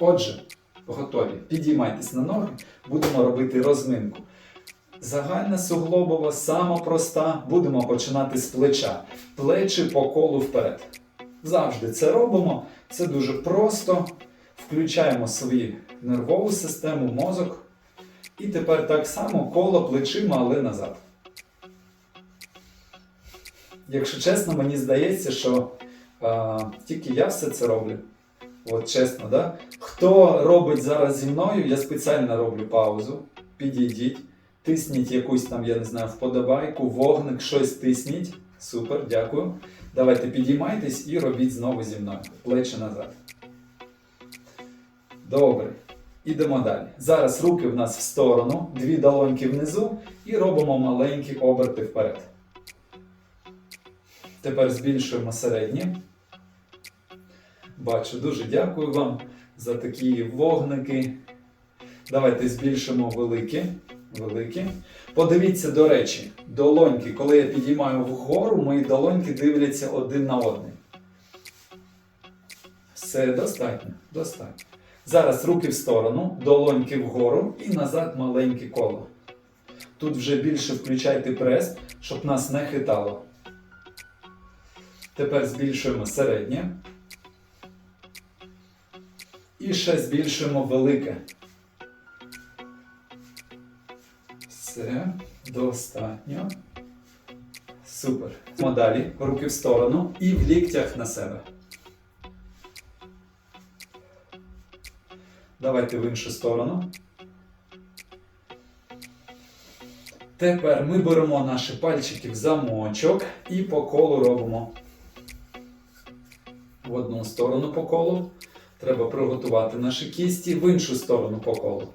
Отже, готові. Підіймайтесь на ноги, будемо робити розминку. Загальна суглобова, сама проста. Будемо починати з плеча. Плечі по колу вперед. Завжди це робимо. Це дуже просто. Включаємо свою нервову систему, мозок. І тепер так само коло плечима, але назад. Якщо чесно, мені здається, що а, тільки я все це роблю. От чесно, да? Хто робить зараз зі мною, я спеціально роблю паузу. Підійдіть, тисніть якусь там, я не знаю, вподобайку, вогник, щось тисніть. Супер, дякую. Давайте підіймайтесь і робіть знову зі мною. Плечі назад. Добре. Ідемо далі. Зараз руки в нас в сторону, дві долоньки внизу і робимо маленькі оберти вперед. Тепер збільшуємо середні. Бачу, дуже дякую вам за такі вогники. Давайте збільшимо великі. великі. Подивіться, до речі, долоньки, коли я підіймаю вгору, мої долоньки дивляться один на один. Все достатньо, достатньо. Зараз руки в сторону, долоньки вгору і назад маленьке коло. Тут вже більше включайте прес, щоб нас не хитало. Тепер збільшуємо середнє. І ще збільшуємо велике. Все, достатньо. Супер. Йдемо Далі руки в сторону і в ліктях на себе. Давайте в іншу сторону. Тепер ми беремо наші пальчики в замочок і по колу робимо в одну сторону по колу. Треба приготувати наші кісті в іншу сторону по колу.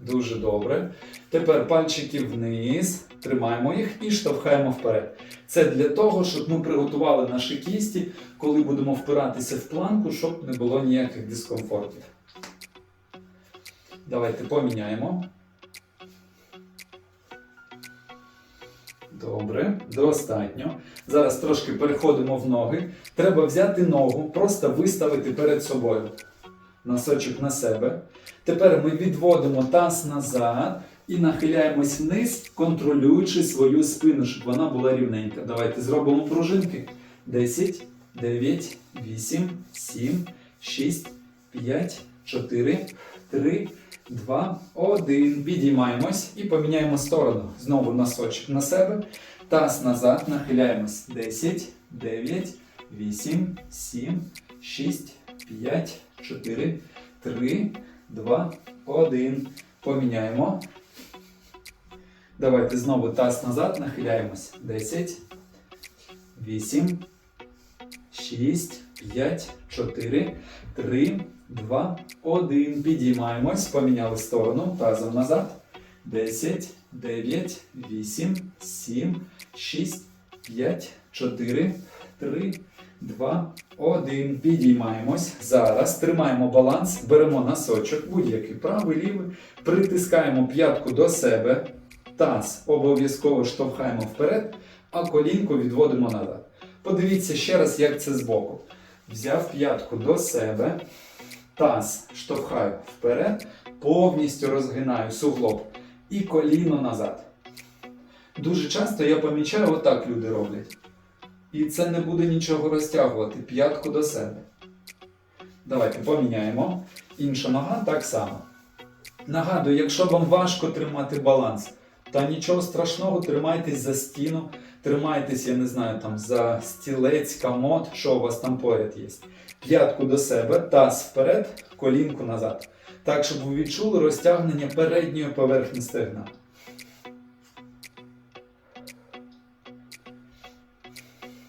Дуже добре. Тепер пальчики вниз, тримаємо їх і штовхаємо вперед. Це для того, щоб ми приготували наші кісті, коли будемо впиратися в планку, щоб не було ніяких дискомфортів. Давайте поміняємо. Добре, достатньо. Зараз трошки переходимо в ноги. Треба взяти ногу, просто виставити перед собою. Носочок на себе. Тепер ми відводимо таз назад і нахиляємось вниз, контролюючи свою спину, щоб вона була рівненька. Давайте зробимо пружинки. 10, 9, 8, 7, 6, 5, 4, 3, 2, 1. Підіймаємось і поміняємо сторону. Знову носочок на себе. Таз назад, нахиляємось. 10, 9, 8, 7, 6, 5, 4, 3, 2, 1. Поміняємо. Давайте знову таз назад, нахиляємось. 10, 8, 6, 5, 4, 3, 2, 1. Підіймаємось. Поміняли сторону. Тазом назад. 10, 9, 8, 7, 6, 5, 4, 3, 2, 1. Підіймаємось. Зараз тримаємо баланс, беремо носочок, будь-який правий, лівий, притискаємо п'ятку до себе. Таз обов'язково штовхаємо вперед, а колінку відводимо назад. Подивіться ще раз, як це збоку. Взяв п'ятку до себе, таз штовхаю вперед, повністю розгинаю суглоб і коліно назад. Дуже часто я помічаю, отак люди роблять. І це не буде нічого розтягувати. П'ятку до себе. Давайте поміняємо. Інша нога так само. Нагадую, якщо вам важко тримати баланс, та нічого страшного, тримайтесь за стіну, тримайтесь, я не знаю, там за стілець, комод, що у вас там поряд є. П'ятку до себе, таз вперед, колінку назад. Так, щоб ви відчули розтягнення передньої поверхні стегна.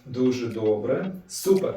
Дуже добре. Супер.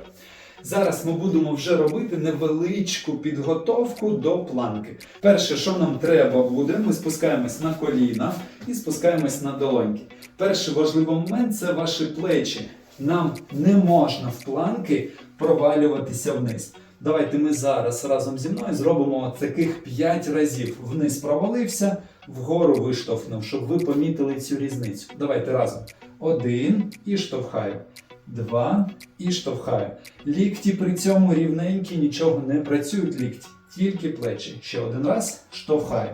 Зараз ми будемо вже робити невеличку підготовку до планки. Перше, що нам треба буде, ми спускаємось на коліна і спускаємось на долоньки. Перший важливий момент це ваші плечі. Нам не можна в планки провалюватися вниз. Давайте ми зараз разом зі мною зробимо таких 5 разів. Вниз провалився, вгору виштовхнув, щоб ви помітили цю різницю. Давайте разом. Один і штовхаю. два і штовхаю. Лікті при цьому рівненькі, нічого не працюють лікті, тільки плечі. Ще один раз штовхаю.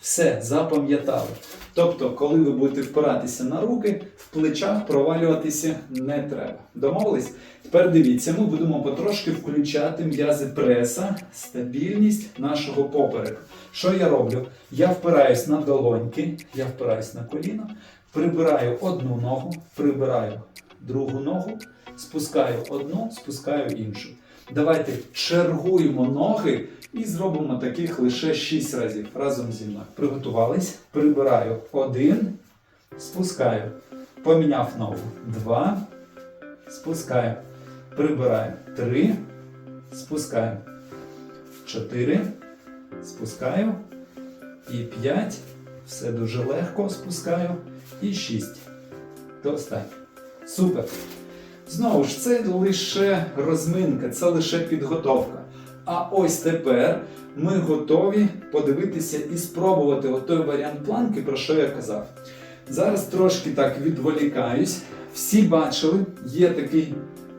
Все, запам'ятали. Тобто, коли ви будете впиратися на руки, в плечах провалюватися не треба. Домовились? Тепер дивіться, ми будемо потрошки включати м'язи преса, стабільність нашого попереку. Що я роблю? Я впираюсь на долоньки, я впираюсь на коліно, прибираю одну ногу, прибираю другу ногу, спускаю одну, спускаю іншу. Давайте чергуємо ноги і зробимо таких лише 6 разів разом зі мною. Приготувались, прибираю один, спускаю. Поміняв ногу. Два, спускаю. Прибираю. Три, спускаю. Чотири, спускаю. І п'ять. Все дуже легко спускаю. І шість. Достатньо. Супер. Знову ж, це лише розминка, це лише підготовка. А ось тепер ми готові подивитися і спробувати той варіант планки, про що я казав. Зараз трошки так відволікаюсь. Всі бачили, є такий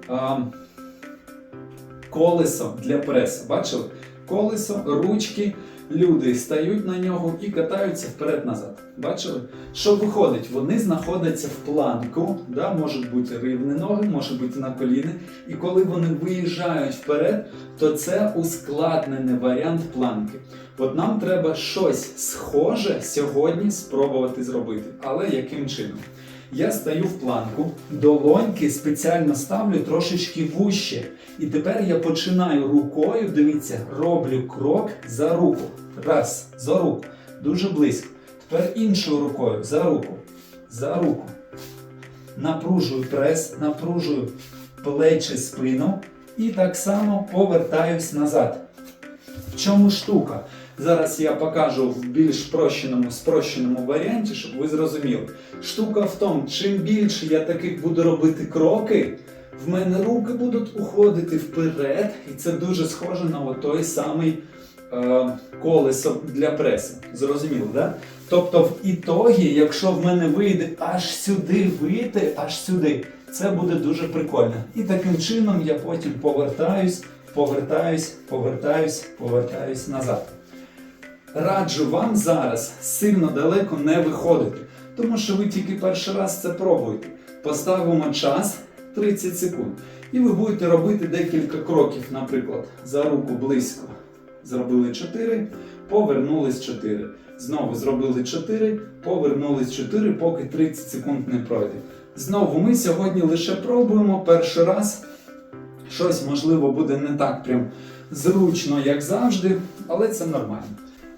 а, колесо для преса. Бачили? Колесо, ручки, люди стають на нього і катаються вперед-назад. Бачили? Що виходить? Вони знаходяться в планку, да? можуть бути рівні ноги, можуть бути на коліни. І коли вони виїжджають вперед, то це ускладнений варіант планки. От нам треба щось схоже сьогодні спробувати зробити. Але яким чином? Я стаю в планку, долоньки спеціально ставлю трошечки вуще. І тепер я починаю рукою, дивіться, роблю крок за руку. Раз, за руку. Дуже близько. Тепер іншою рукою за руку. За руку. Напружую прес, напружую плечі, спину. І так само повертаюсь назад. В чому штука? Зараз я покажу в більш спрощеному, спрощеному варіанті, щоб ви зрозуміли. Штука в тому, чим більше я таких буду робити кроки, в мене руки будуть уходити вперед, і це дуже схоже на той самий колесо для преси. Зрозуміло, да? Тобто, в ітогі, якщо в мене вийде аж сюди вийти, аж сюди, це буде дуже прикольно. І таким чином я потім повертаюсь, повертаюсь, повертаюсь, повертаюсь назад. Раджу вам зараз сильно далеко не виходити, тому що ви тільки перший раз це пробуєте. Поставимо час 30 секунд. І ви будете робити декілька кроків, наприклад, за руку близько. Зробили 4, повернулись 4. Знову зробили 4, повернулись 4, поки 30 секунд не пройде. Знову ми сьогодні лише пробуємо перший раз. Щось, можливо, буде не так прям зручно, як завжди, але це нормально.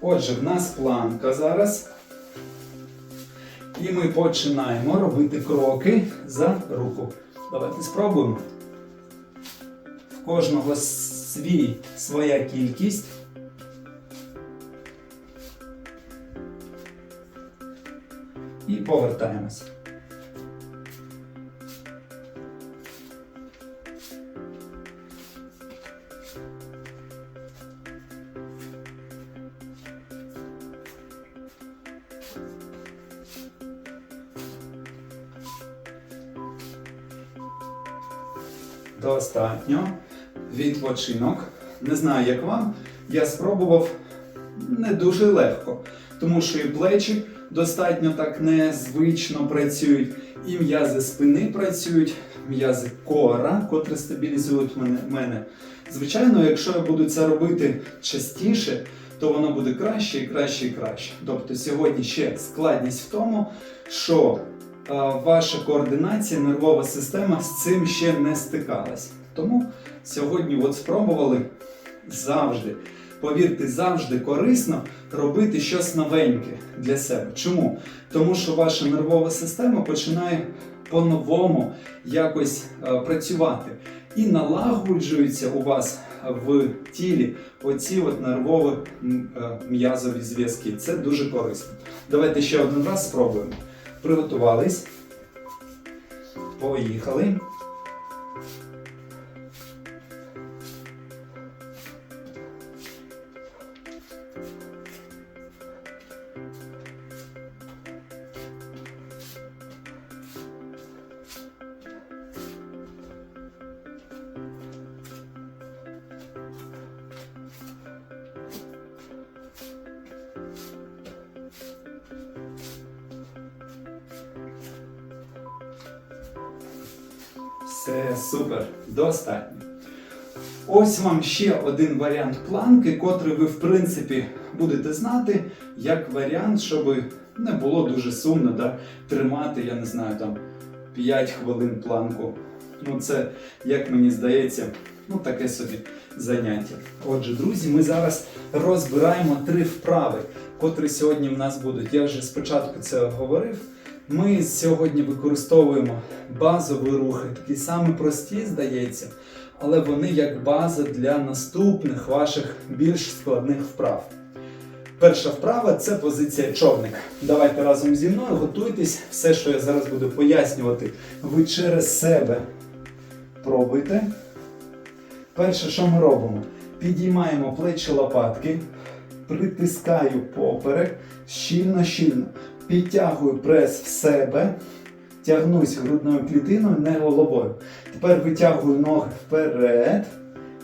Отже, в нас планка зараз. І ми починаємо робити кроки за руку. Давайте спробуємо. В кожного свій, своя кількість. І повертаємось. Достатньо. Відпочинок. Не знаю, як вам. Я спробував не дуже легко, тому що і плечі достатньо так незвично працюють, і м'язи спини працюють, м'язи кора, котрі стабілізують мене. Звичайно, якщо я буду це робити частіше, то воно буде краще і краще і краще. Тобто сьогодні ще складність в тому, що ваша координація, нервова система з цим ще не стикалась. Тому сьогодні от спробували завжди. Повірте, завжди корисно робити щось новеньке для себе. Чому? Тому що ваша нервова система починає по-новому якось е, працювати. І налагоджуються у вас в тілі оці от нервові е, м'язові зв'язки. Це дуже корисно. Давайте ще один раз спробуємо. Приготувались. Поїхали. Все супер, достатньо. Ось вам ще один варіант планки, котрий ви, в принципі, будете знати, як варіант, щоб не було дуже сумно да, тримати, я не знаю, там 5 хвилин планку. Ну, це, як мені здається, ну таке собі заняття. Отже, друзі, ми зараз розбираємо три вправи, котрі сьогодні в нас будуть. Я вже спочатку це говорив. Ми сьогодні використовуємо базові рухи, такі самі прості, здається, але вони як база для наступних ваших більш складних вправ. Перша вправа це позиція човника. Давайте разом зі мною готуйтесь. Все, що я зараз буду пояснювати, ви через себе пробуйте. Перше, що ми робимо? Підіймаємо плечі лопатки, притискаю поперек, щільно-щільно. Підтягую прес в себе, тягнусь грудною клітиною, не головою. Тепер витягую ноги вперед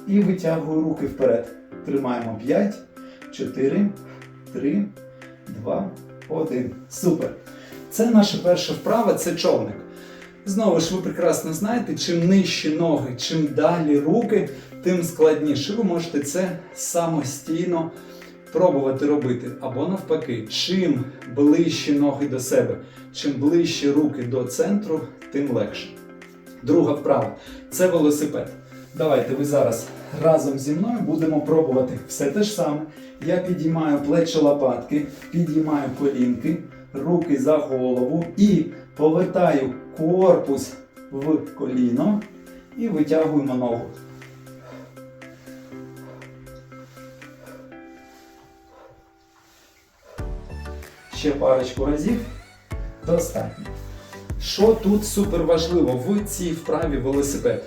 і витягую руки вперед. Тримаємо 5, 4, 3, 2, 1. Супер. Це наша перша вправа, це човник. Знову ж ви прекрасно знаєте, чим нижчі ноги, чим далі руки, тим складніше. Ви можете це самостійно пробувати робити. Або навпаки, чим ближчі ноги до себе, чим ближчі руки до центру, тим легше. Друга вправа це велосипед. Давайте ви зараз разом зі мною будемо пробувати все те ж саме. Я підіймаю плечі лопатки, підіймаю колінки, руки за голову і повертаю корпус в коліно і витягуємо ногу. Ще парочку разів. Достатньо. Що тут супер важливо в цій вправі велосипед?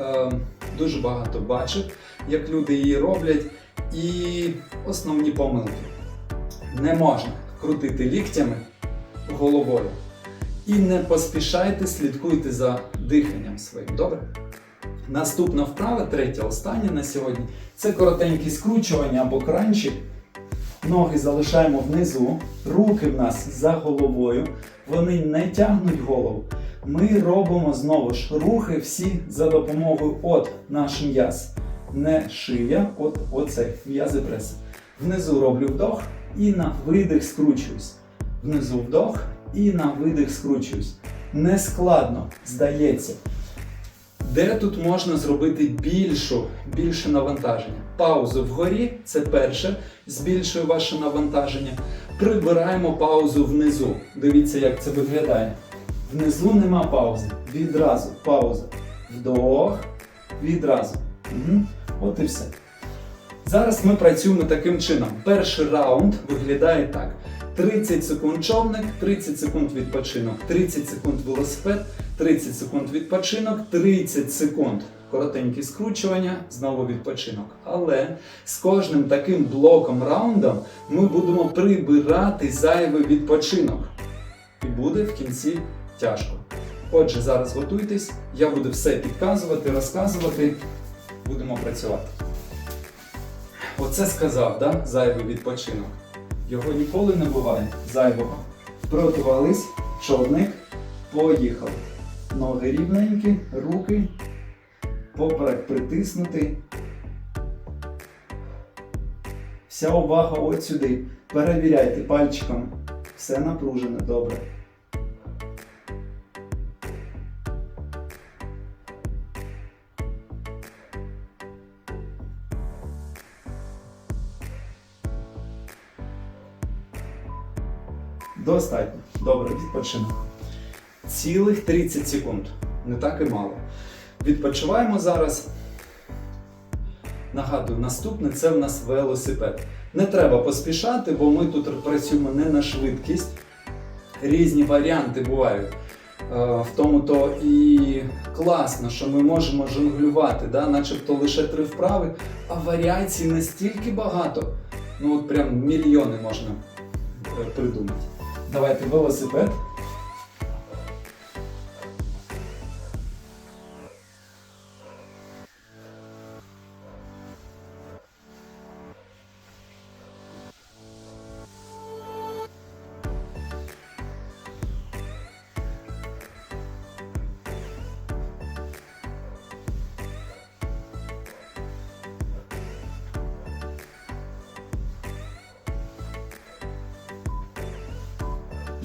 Е, дуже багато бачив, як люди її роблять. І основні помилки. Не можна крутити ліктями головою. І не поспішайте, слідкуйте за диханням своїм. Добре? Наступна вправа, третя, остання на сьогодні це коротенькі скручування або кранчик. Ноги залишаємо внизу, руки в нас за головою, вони не тягнуть голову. Ми робимо знову ж рухи всі за допомогою от наш м'яз. Не шия, от оцей м'язи преси. Внизу роблю вдох і на видих скручуюсь. Внизу вдох і на видих скручуюсь. Не складно, здається. Де тут можна зробити більшу, більше навантаження? Паузу вгорі це перше, збільшує ваше навантаження. Прибираємо паузу внизу. Дивіться, як це виглядає. Внизу нема паузи. Відразу пауза. Вдох, відразу. Угу. От і все. Зараз ми працюємо таким чином. Перший раунд виглядає так: 30 секунд човник, 30 секунд відпочинок, 30 секунд велосипед, 30 секунд відпочинок, 30 секунд коротенькі скручування, знову відпочинок. Але з кожним таким блоком раундом ми будемо прибирати зайвий відпочинок. І буде в кінці тяжко. Отже, зараз готуйтесь, я буду все підказувати, розказувати, будемо працювати. Оце сказав, да? зайвий відпочинок. Його ніколи не буває зайвого. Приготувались, човник, поїхали. Ноги рівненькі, руки, поперек притиснутий. Вся увага от сюди. Перевіряйте пальчиком. Все напружене, добре. Достатньо. Добре, відпочинок. Цілих 30 секунд. Не так і мало. Відпочиваємо зараз. Нагадую, наступне це в нас велосипед. Не треба поспішати, бо ми тут працюємо не на швидкість. Різні варіанти бувають. Е, В тому то і класно, що ми можемо жонглювати, да? начебто лише три вправи, а варіацій настільки багато. Ну от прям мільйони можна е, придумати. Давайте велосипед.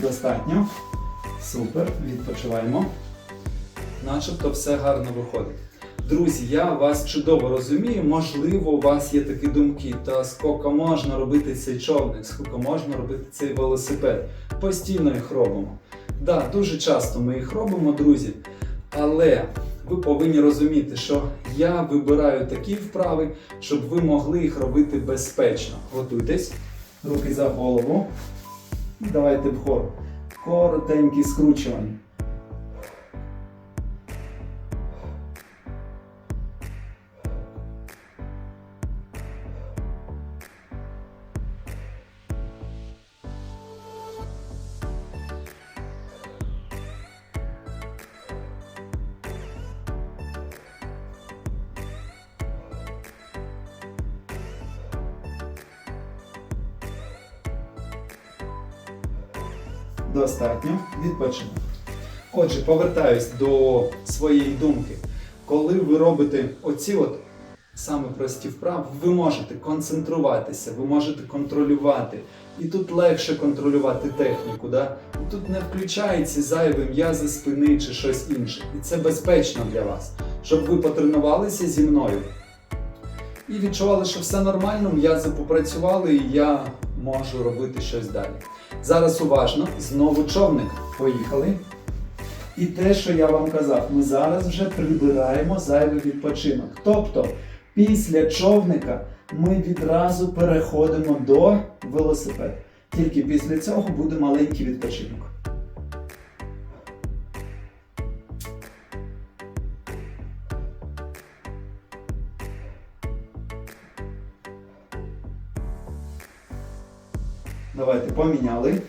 Достатньо. Супер. Відпочиваємо. Начебто все гарно виходить. Друзі, я вас чудово розумію. Можливо, у вас є такі думки, та скільки можна робити цей човник, скільки можна робити цей велосипед. Постійно їх робимо. Да, дуже часто ми їх робимо, друзі. Але ви повинні розуміти, що я вибираю такі вправи, щоб ви могли їх робити безпечно. Готуйтесь, руки за голову. Давайте в хор. Коротенькі скручування. Достатньо. Відпочинок. Отже, повертаюсь до своєї думки. Коли ви робите оці от саме прості вправи, ви можете концентруватися, ви можете контролювати. І тут легше контролювати техніку. Да? Тут не включається зайве м'язи спини чи щось інше. І це безпечно для вас, щоб ви потренувалися зі мною і відчували, що все нормально, м'язи попрацювали, і я можу робити щось далі. Зараз уважно, знову човник. Поїхали. І те, що я вам казав, ми зараз вже прибираємо зайвий відпочинок. Тобто, після човника ми відразу переходимо до велосипеду. Тільки після цього буде маленький відпочинок. Поміняли.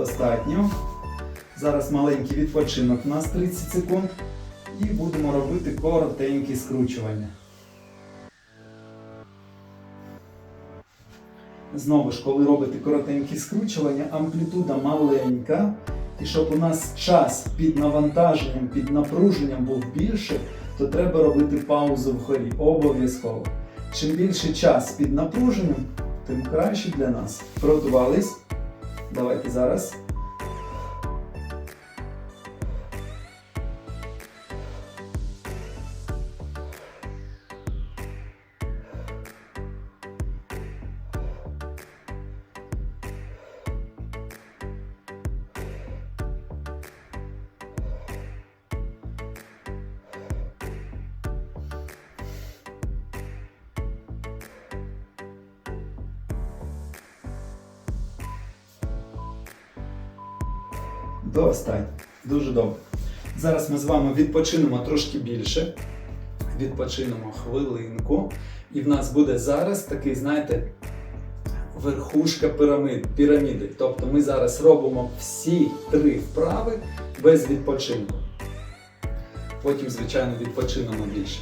Достатньо. Зараз маленький відпочинок у нас 30 секунд. І будемо робити коротенькі скручування. Знову ж, коли робите коротенькі скручування, амплітуда маленька. І щоб у нас час під навантаженням, під напруженням був більше, то треба робити паузу вгорі. Обов'язково. Чим більше час під напруженням, тим краще для нас. Приготувались. Давайте зараз. Достатньо. Дуже добре. Зараз ми з вами відпочинемо трошки більше. Відпочинемо хвилинку. І в нас буде зараз такий, знаєте, верхушка пірамид, піраміди. Тобто ми зараз робимо всі три вправи без відпочинку. Потім, звичайно, відпочинемо більше.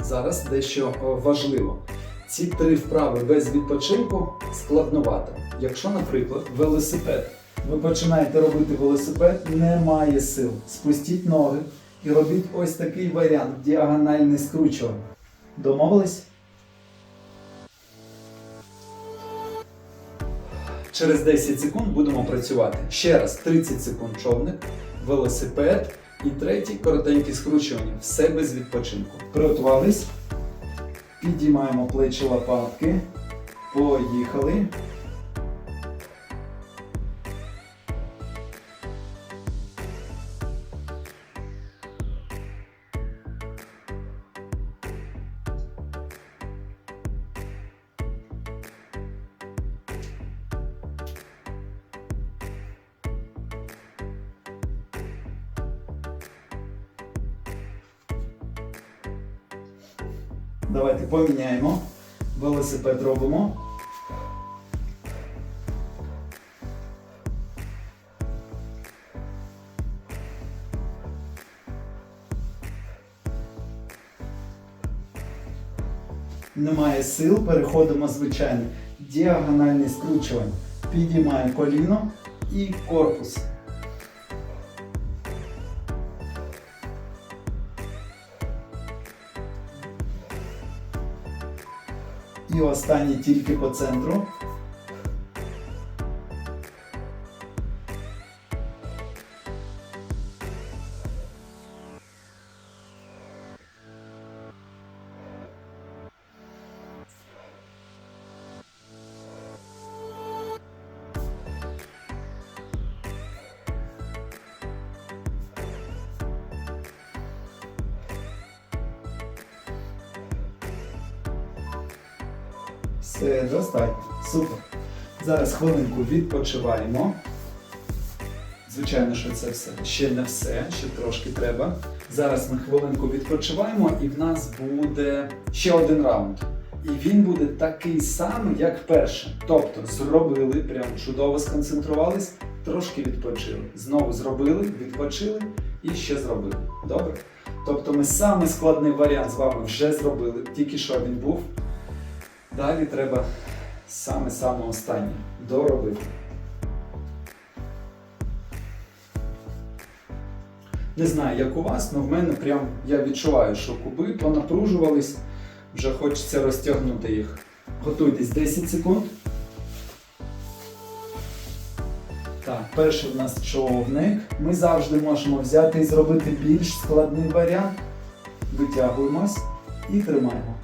Зараз дещо важливо. Ці три вправи без відпочинку складновато. Якщо, наприклад, велосипед, ви починаєте робити велосипед, немає сил. Спустіть ноги і робіть ось такий варіант діагональне скручування. Домовились? Через 10 секунд будемо працювати. Ще раз 30 секунд човник, велосипед і третій коротенькі скручування. Все без відпочинку. Приготувались. Підіймаємо плечі лопатки. Поїхали. Давайте поміняємо. Велосипед робимо. Немає сил, переходимо звичайно. Діагональне скручування. Підіймаємо коліно і корпус. І останній тільки по центру. Все достатньо. Супер. Зараз хвилинку відпочиваємо. Звичайно, що це все ще не все, ще трошки треба. Зараз ми хвилинку відпочиваємо, і в нас буде ще один раунд. І він буде такий самий, як перший. Тобто зробили, прям чудово сконцентрувались, трошки відпочили. Знову зробили, відпочили і ще зробили. Добре? Тобто ми самий складний варіант з вами вже зробили, тільки що він був. Далі треба саме-саме останнє доробити. Не знаю, як у вас, але в мене прям я відчуваю, що куби понапружувались, вже хочеться розтягнути їх. Готуйтесь 10 секунд. Так, перший в нас човник. Ми завжди можемо взяти і зробити більш складний варіант. Витягуємось і тримаємо.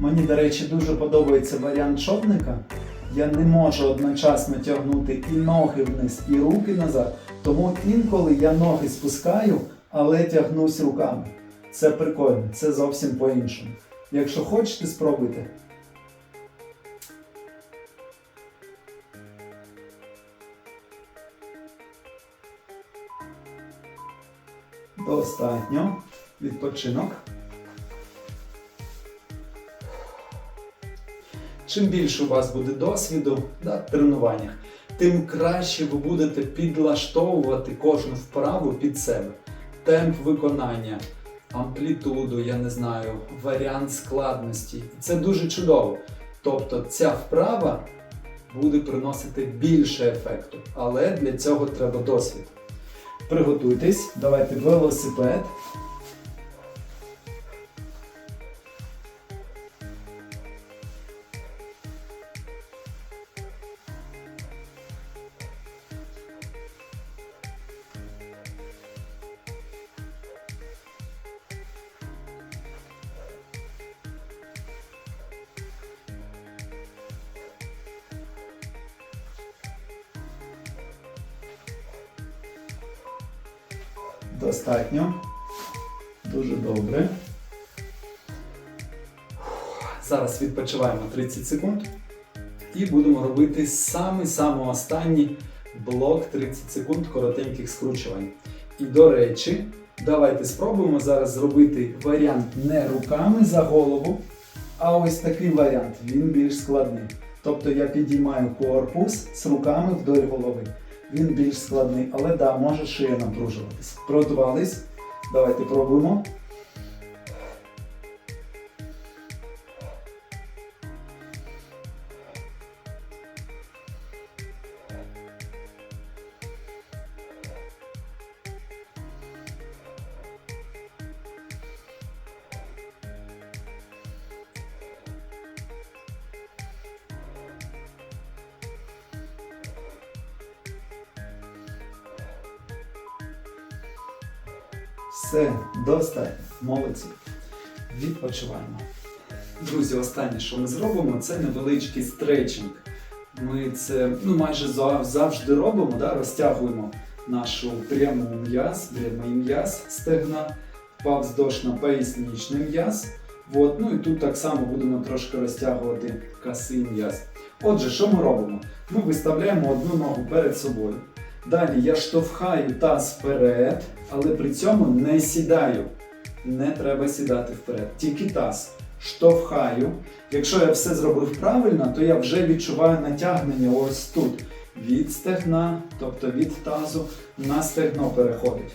Мені, до речі, дуже подобається варіант човника. Я не можу одночасно тягнути і ноги вниз, і руки назад. Тому інколи я ноги спускаю, але тягнусь руками. Це прикольно, це зовсім по-іншому. Якщо хочете, спробуйте. Достатньо. Відпочинок. Чим більше у вас буде досвіду да, тренуваннях, тим краще ви будете підлаштовувати кожну вправу під себе. Темп виконання, амплітуду, я не знаю, варіант складності. Це дуже чудово. Тобто ця вправа буде приносити більше ефекту, але для цього треба досвід. Приготуйтесь, давайте велосипед. Добре. Зараз відпочиваємо 30 секунд. І будемо робити самий-самий останній блок 30 секунд коротеньких скручувань. І до речі, давайте спробуємо зараз зробити варіант не руками за голову, а ось такий варіант. Він більш складний. Тобто я підіймаю корпус з руками вдоль голови. Він більш складний, але да, може шия напружуватись. Приготувались. Давайте пробуємо. Все, достатньо. Молодці. Відпочиваємо. Друзі, останнє, що ми зробимо, це невеличкий стретчинг. Ми це ну, майже завжди робимо, да? розтягуємо нашу пряму м'яз, прямий м'яз стегна, повздошно-поясничний м'яз. От, ну і тут так само будемо трошки розтягувати косий м'яз. Отже, що ми робимо? Ми виставляємо одну ногу перед собою. Далі я штовхаю таз вперед, але при цьому не сідаю. не треба сідати вперед. Тільки таз штовхаю. Якщо я все зробив правильно, то я вже відчуваю натягнення ось тут. Від стегна, тобто від тазу на стегно переходить.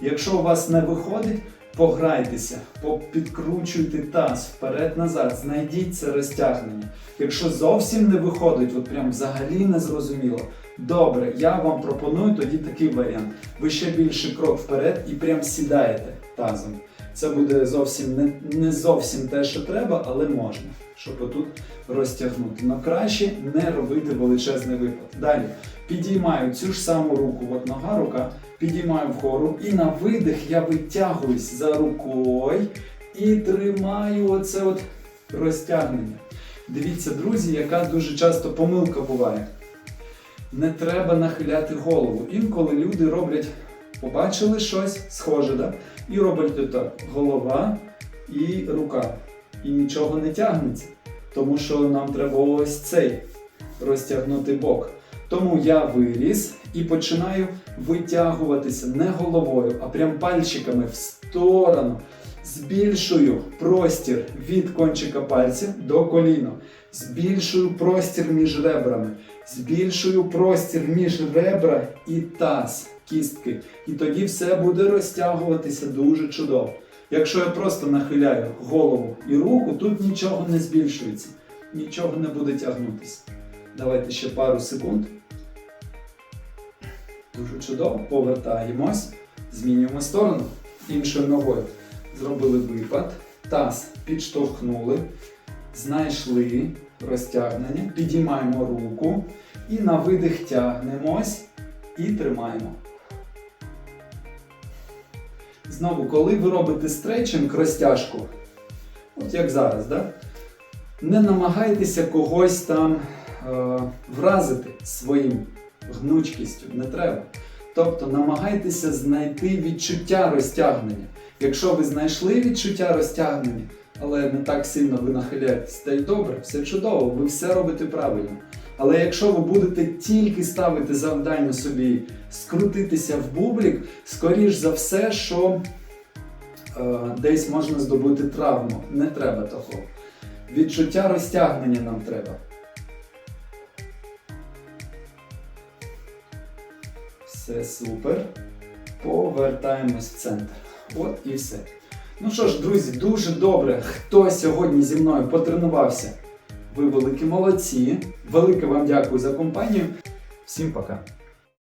Якщо у вас не виходить, пограйтеся, підкручуйте таз вперед-назад, знайдіть це розтягнення. Якщо зовсім не виходить, от прям взагалі не зрозуміло. Добре, я вам пропоную тоді такий варіант. Ви ще більше крок вперед і прям сідаєте тазом. Це буде зовсім не, не зовсім те, що треба, але можна, щоб отут розтягнути. Но краще не робити величезний випад. Далі підіймаю цю ж саму руку, от нога, рука, підіймаю вгору, і на видих я витягуюсь за рукою і тримаю оце от розтягнення. Дивіться, друзі, яка дуже часто помилка буває. Не треба нахиляти голову. Інколи люди роблять, побачили щось схоже, да? і роблять так: голова і рука. І нічого не тягнеться. Тому що нам треба ось цей розтягнути бок. Тому я виліз і починаю витягуватися не головою, а прям пальчиками в сторону. Збільшую простір від кончика пальця до коліна. Збільшую простір між ребрами. Збільшую простір між ребра і таз, кістки. І тоді все буде розтягуватися дуже чудово. Якщо я просто нахиляю голову і руку, тут нічого не збільшується, нічого не буде тягнутися. Давайте ще пару секунд. Дуже чудово. Повертаємось, змінюємо сторону іншою ногою. Зробили випад, таз підштовхнули, знайшли розтягнення, підіймаємо руку і на видих тягнемось і тримаємо. Знову, коли ви робите стретчинг, розтяжку, от як зараз, да? не намагайтеся когось там е, вразити своїм гнучкістю, не треба. Тобто намагайтеся знайти відчуття розтягнення. Якщо ви знайшли відчуття розтягнення, але не так сильно ви нахиляєтесь, та й добре, все чудово, ви все робите правильно. Але якщо ви будете тільки ставити завдання собі скрутитися в бублік, скоріш за все, що е, десь можна здобути травму. Не треба такого. Відчуття розтягнення нам треба. Все супер. Повертаємось в центр. От і все. Ну що ж, друзі, дуже добре, хто сьогодні зі мною потренувався. Ви великі молодці. Велике вам дякую за компанію. Всім пока.